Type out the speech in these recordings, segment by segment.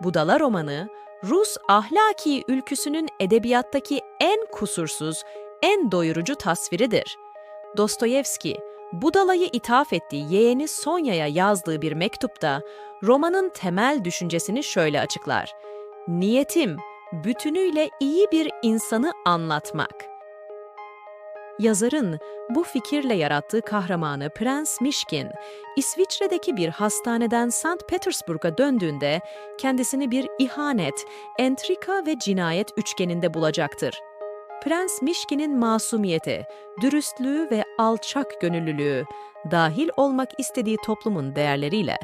Budala romanı, Rus ahlaki ülküsünün edebiyattaki en kusursuz, en doyurucu tasviridir. Dostoyevski, Budala'yı ithaf ettiği yeğeni Sonya'ya yazdığı bir mektupta romanın temel düşüncesini şöyle açıklar. Niyetim, bütünüyle iyi bir insanı anlatmak. Yazarın bu fikirle yarattığı kahramanı Prens Mişkin, İsviçre'deki bir hastaneden St. Petersburg'a döndüğünde kendisini bir ihanet, entrika ve cinayet üçgeninde bulacaktır. Prens Mişkin'in masumiyeti, dürüstlüğü ve alçak gönüllülüğü, dahil olmak istediği toplumun değerleriyle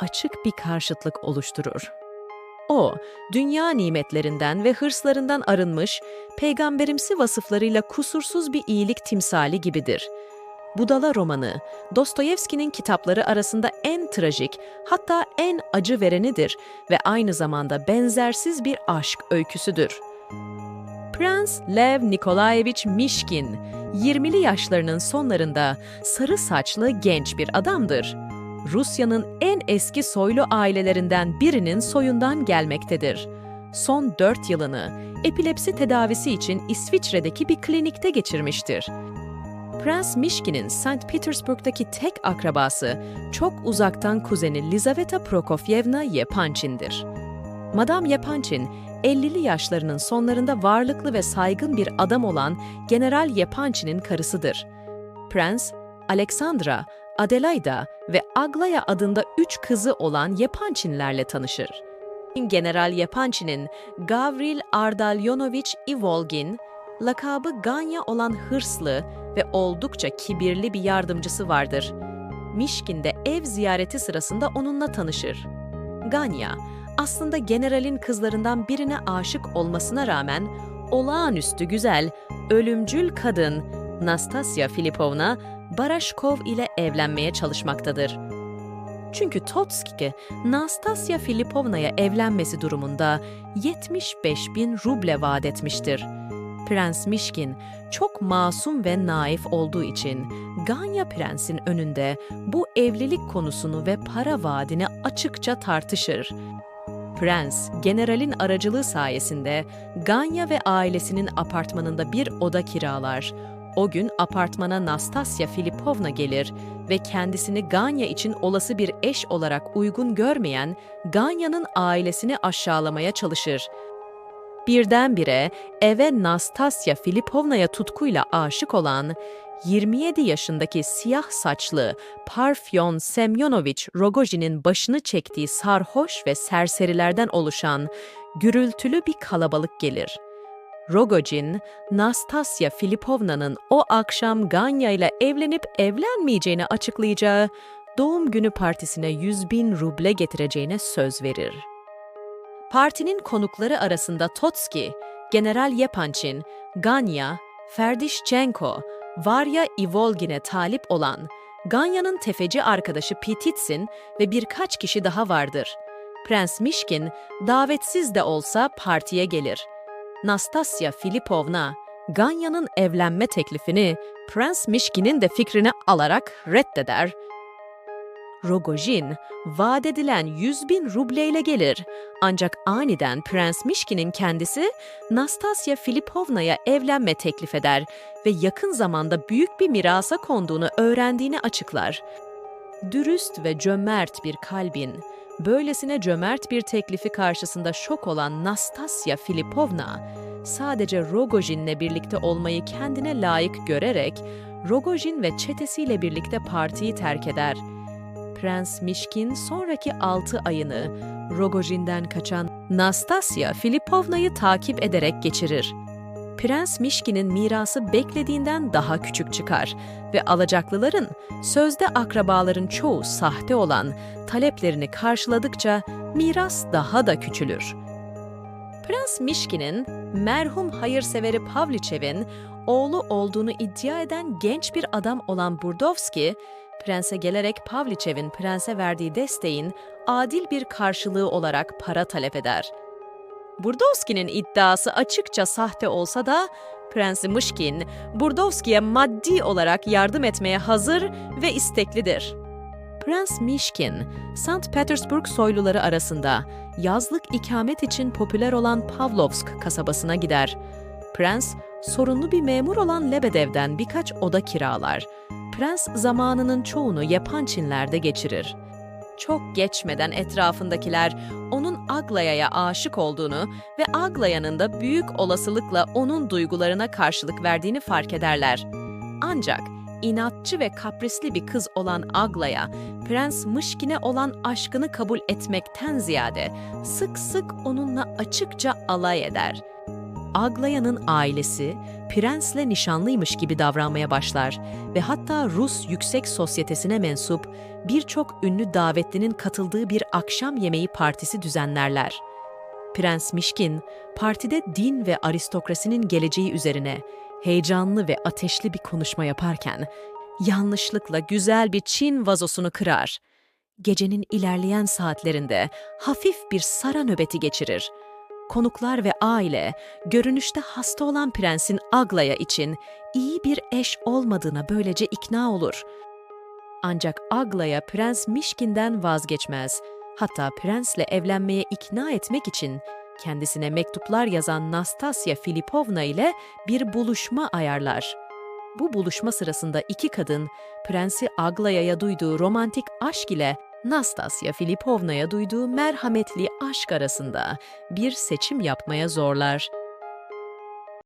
açık bir karşıtlık oluşturur. O, dünya nimetlerinden ve hırslarından arınmış, peygamberimsi vasıflarıyla kusursuz bir iyilik timsali gibidir. Budala romanı, Dostoyevski'nin kitapları arasında en trajik, hatta en acı verenidir ve aynı zamanda benzersiz bir aşk öyküsüdür. Prens Lev Nikolayevich Mişkin, 20'li yaşlarının sonlarında sarı saçlı genç bir adamdır. Rusya'nın en eski soylu ailelerinden birinin soyundan gelmektedir. Son 4 yılını epilepsi tedavisi için İsviçre'deki bir klinikte geçirmiştir. Prens Mişkin'in St. Petersburg'daki tek akrabası çok uzaktan kuzeni Lizaveta Prokofyevna Yepanchin'dir. Madame Yepanchin, 50'li yaşlarının sonlarında varlıklı ve saygın bir adam olan General Yepanchin'in karısıdır. Prens, Alexandra, Adelaida ve Aglaya adında üç kızı olan Yepanchinlerle tanışır. General Yepanchin'in Gavril Ardalyonovich Ivolgin, lakabı Ganya olan hırslı ve oldukça kibirli bir yardımcısı vardır. Mişkin de ev ziyareti sırasında onunla tanışır. Ganya, aslında generalin kızlarından birine aşık olmasına rağmen olağanüstü güzel, ölümcül kadın Nastasya Filipovna Barashkov ile evlenmeye çalışmaktadır. Çünkü Totski, Nastasya Filipovna'ya evlenmesi durumunda 75 bin ruble vaat etmiştir. Prens Mişkin çok masum ve naif olduğu için Ganya Prens'in önünde bu evlilik konusunu ve para vaadini açıkça tartışır. Prens, generalin aracılığı sayesinde Ganya ve ailesinin apartmanında bir oda kiralar. O gün apartmana Nastasya Filipovna gelir ve kendisini Ganya için olası bir eş olarak uygun görmeyen Ganya'nın ailesini aşağılamaya çalışır. Birdenbire eve Nastasya Filipovna'ya tutkuyla aşık olan 27 yaşındaki siyah saçlı Parfyon Semyonovich Rogojin'in başını çektiği sarhoş ve serserilerden oluşan gürültülü bir kalabalık gelir. Rogojin, Nastasya Filipovna'nın o akşam Ganya ile evlenip evlenmeyeceğini açıklayacağı doğum günü partisine 100 bin ruble getireceğine söz verir. Partinin konukları arasında Totski, General Yepanchin, Ganya, Ferdishchenko, Varya Ivolgin'e talip olan Ganya'nın tefeci arkadaşı Pititsin ve birkaç kişi daha vardır. Prens Mişkin davetsiz de olsa partiye gelir. Nastasya Filipovna, Ganya'nın evlenme teklifini Prens Mişkin'in de fikrini alarak reddeder. Rogojin, vaat edilen 100 bin rubleyle gelir. Ancak aniden Prens Mişkin'in kendisi Nastasya Filipovna'ya evlenme teklif eder ve yakın zamanda büyük bir mirasa konduğunu öğrendiğini açıklar. Dürüst ve cömert bir kalbin, böylesine cömert bir teklifi karşısında şok olan Nastasya Filipovna, sadece Rogojin'le birlikte olmayı kendine layık görerek, Rogojin ve çetesiyle birlikte partiyi terk eder. Prens Mişkin sonraki 6 ayını Rogojin'den kaçan Nastasya Filipovna'yı takip ederek geçirir. Prens Mişkin'in mirası beklediğinden daha küçük çıkar ve alacaklıların, sözde akrabaların çoğu sahte olan taleplerini karşıladıkça miras daha da küçülür. Prens Mişkin'in merhum hayırseveri Pavliçev'in oğlu olduğunu iddia eden genç bir adam olan Burdovski, prense gelerek Pavliçev'in prense verdiği desteğin adil bir karşılığı olarak para talep eder. Burdovski'nin iddiası açıkça sahte olsa da Prensi Mışkin, Burdovski'ye maddi olarak yardım etmeye hazır ve isteklidir. Prens Mişkin, St. Petersburg soyluları arasında yazlık ikamet için popüler olan Pavlovsk kasabasına gider. Prens, sorunlu bir memur olan Lebedev'den birkaç oda kiralar. Prens zamanının çoğunu Yepançinler'de geçirir. Çok geçmeden etrafındakiler onun Aglaya'ya aşık olduğunu ve Aglaya'nın da büyük olasılıkla onun duygularına karşılık verdiğini fark ederler. Ancak inatçı ve kaprisli bir kız olan Aglaya, Prens Mışkin'e olan aşkını kabul etmekten ziyade sık sık onunla açıkça alay eder. Aglaya'nın ailesi prensle nişanlıymış gibi davranmaya başlar ve hatta Rus yüksek sosyetesine mensup birçok ünlü davetlinin katıldığı bir akşam yemeği partisi düzenlerler. Prens Mişkin, partide din ve aristokrasinin geleceği üzerine heyecanlı ve ateşli bir konuşma yaparken, yanlışlıkla güzel bir Çin vazosunu kırar. Gecenin ilerleyen saatlerinde hafif bir sara nöbeti geçirir. Konuklar ve aile, görünüşte hasta olan prensin Aglaya için iyi bir eş olmadığına böylece ikna olur. Ancak Aglaya Prens Mişkin'den vazgeçmez. Hatta prensle evlenmeye ikna etmek için kendisine mektuplar yazan Nastasya Filipovna ile bir buluşma ayarlar. Bu buluşma sırasında iki kadın, Prensi Aglaya'ya duyduğu romantik aşk ile Nastasya Filipovna'ya duyduğu merhametli aşk arasında bir seçim yapmaya zorlar.